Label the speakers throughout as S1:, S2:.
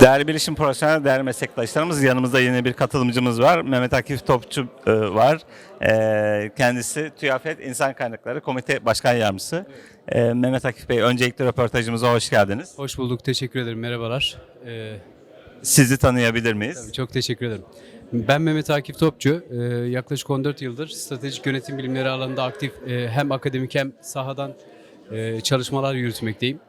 S1: Değerli bilişim profesyonel, değerli meslektaşlarımız yanımızda yeni bir katılımcımız var. Mehmet Akif Topçu e, var. E, kendisi TÜYAFET İnsan Kaynakları Komite Başkan Yardımcısı. E, Mehmet Akif Bey öncelikle röportajımıza hoş geldiniz.
S2: Hoş bulduk, teşekkür ederim. Merhabalar. Ee,
S1: Sizi tanıyabilir miyiz?
S2: çok teşekkür ederim. Ben Mehmet Akif Topçu. Ee, yaklaşık 14 yıldır stratejik yönetim bilimleri alanında aktif e, hem akademik hem sahadan çalışmalar yürütmekteyim.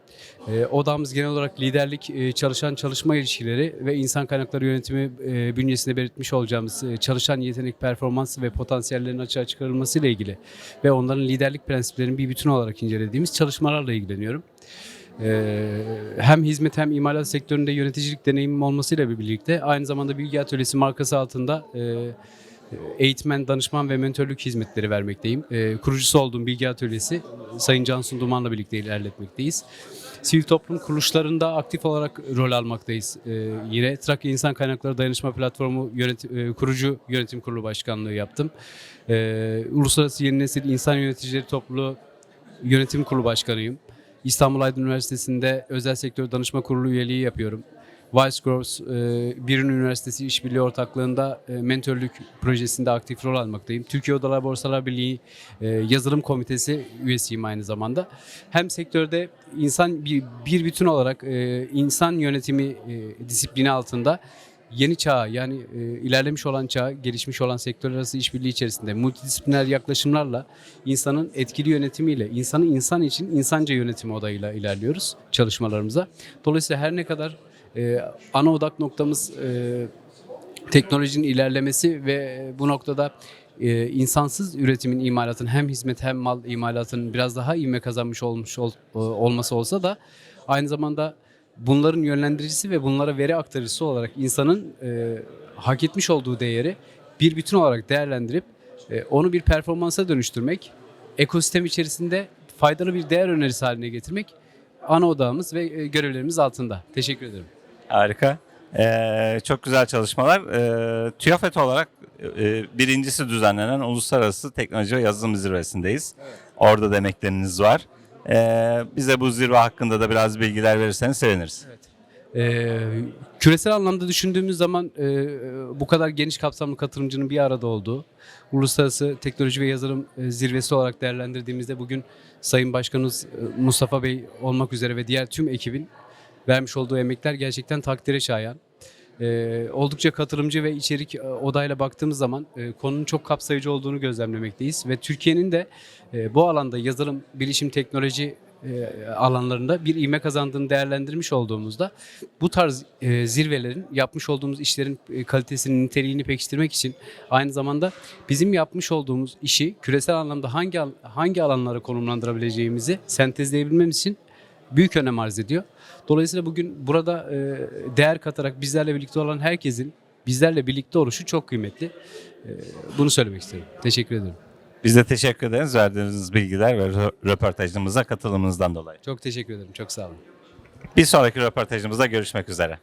S2: E, odamız genel olarak liderlik, e, çalışan çalışma ilişkileri ve insan kaynakları yönetimi e, bünyesinde belirtmiş olacağımız e, çalışan yetenek, performans ve potansiyellerin açığa çıkarılması ile ilgili ve onların liderlik prensiplerinin bir bütün olarak incelediğimiz çalışmalarla ilgileniyorum. Hem hizmet hem imalat sektöründe yöneticilik deneyimim olmasıyla birlikte aynı zamanda Bilgi Atölyesi markası altında e, eğitmen, danışman ve mentörlük hizmetleri vermekteyim. E, kurucusu olduğum Bilgi Atölyesi Sayın Cansun Duman'la birlikte ilerletmekteyiz. Sivil toplum kuruluşlarında aktif olarak rol almaktayız. E, yine Trakya İnsan Kaynakları Dayanışma Platformu yönetim, e, kurucu yönetim kurulu başkanlığı yaptım. E, Uluslararası Yeni Nesil İnsan Yöneticileri Topluluğu yönetim kurulu başkanıyım. İstanbul Aydın Üniversitesi'nde özel sektör danışma kurulu üyeliği yapıyorum. Growth, e, Birin Üniversitesi İşbirliği Ortaklığı'nda e, mentörlük projesinde aktif rol almaktayım. Türkiye Odalar Borsalar Birliği e, Yazılım Komitesi üyesiyim aynı zamanda. Hem sektörde insan bir, bütün olarak e, insan yönetimi disiplini altında yeni çağa yani ilerlemiş olan çağ, gelişmiş olan sektörler arası işbirliği içerisinde multidisipliner yaklaşımlarla insanın etkili yönetimiyle, insanı insan için insanca yönetimi odayla ilerliyoruz çalışmalarımıza. Dolayısıyla her ne kadar e, ana odak noktamız e, teknolojinin ilerlemesi ve bu noktada e, insansız üretimin imalatın hem hizmet hem mal imalatının biraz daha ivme kazanmış olmuş ol- e, olması olsa da aynı zamanda bunların yönlendiricisi ve bunlara veri aktarıcısı olarak insanın e, hak etmiş olduğu değeri bir bütün olarak değerlendirip e, onu bir performansa dönüştürmek, ekosistem içerisinde faydalı bir değer önerisi haline getirmek ana odağımız ve e, görevlerimiz altında. Teşekkür ederim.
S1: Harika. E, çok güzel çalışmalar. E, TÜYAFET olarak e, birincisi düzenlenen Uluslararası Teknoloji ve Yazılım Zirvesi'ndeyiz. Orada da emekleriniz var. E, bize bu zirve hakkında da biraz bilgiler verirseniz seviniriz.
S2: Ee, küresel anlamda düşündüğümüz zaman e, bu kadar geniş kapsamlı katılımcının bir arada olduğu Uluslararası Teknoloji ve Yazılım e, Zirvesi olarak değerlendirdiğimizde bugün Sayın Başkanımız e, Mustafa Bey olmak üzere ve diğer tüm ekibin vermiş olduğu emekler gerçekten takdire şayan. Ee, oldukça katılımcı ve içerik e, odayla baktığımız zaman e, konunun çok kapsayıcı olduğunu gözlemlemekteyiz ve Türkiye'nin de e, bu alanda yazılım, bilişim, teknoloji e, alanlarında bir ivme kazandığını değerlendirmiş olduğumuzda bu tarz e, zirvelerin yapmış olduğumuz işlerin e, kalitesini, niteliğini pekiştirmek için aynı zamanda bizim yapmış olduğumuz işi küresel anlamda hangi hangi alanlara konumlandırabileceğimizi sentezleyebilmemiz için büyük önem arz ediyor. Dolayısıyla bugün burada e, değer katarak bizlerle birlikte olan herkesin bizlerle birlikte oluşu çok kıymetli. E, bunu söylemek isterim. Teşekkür ederim.
S1: Biz de teşekkür ederiz verdiğiniz bilgiler ve rö- röportajımıza katılımınızdan dolayı.
S2: Çok teşekkür ederim. Çok sağ olun.
S1: Bir sonraki röportajımızda görüşmek üzere.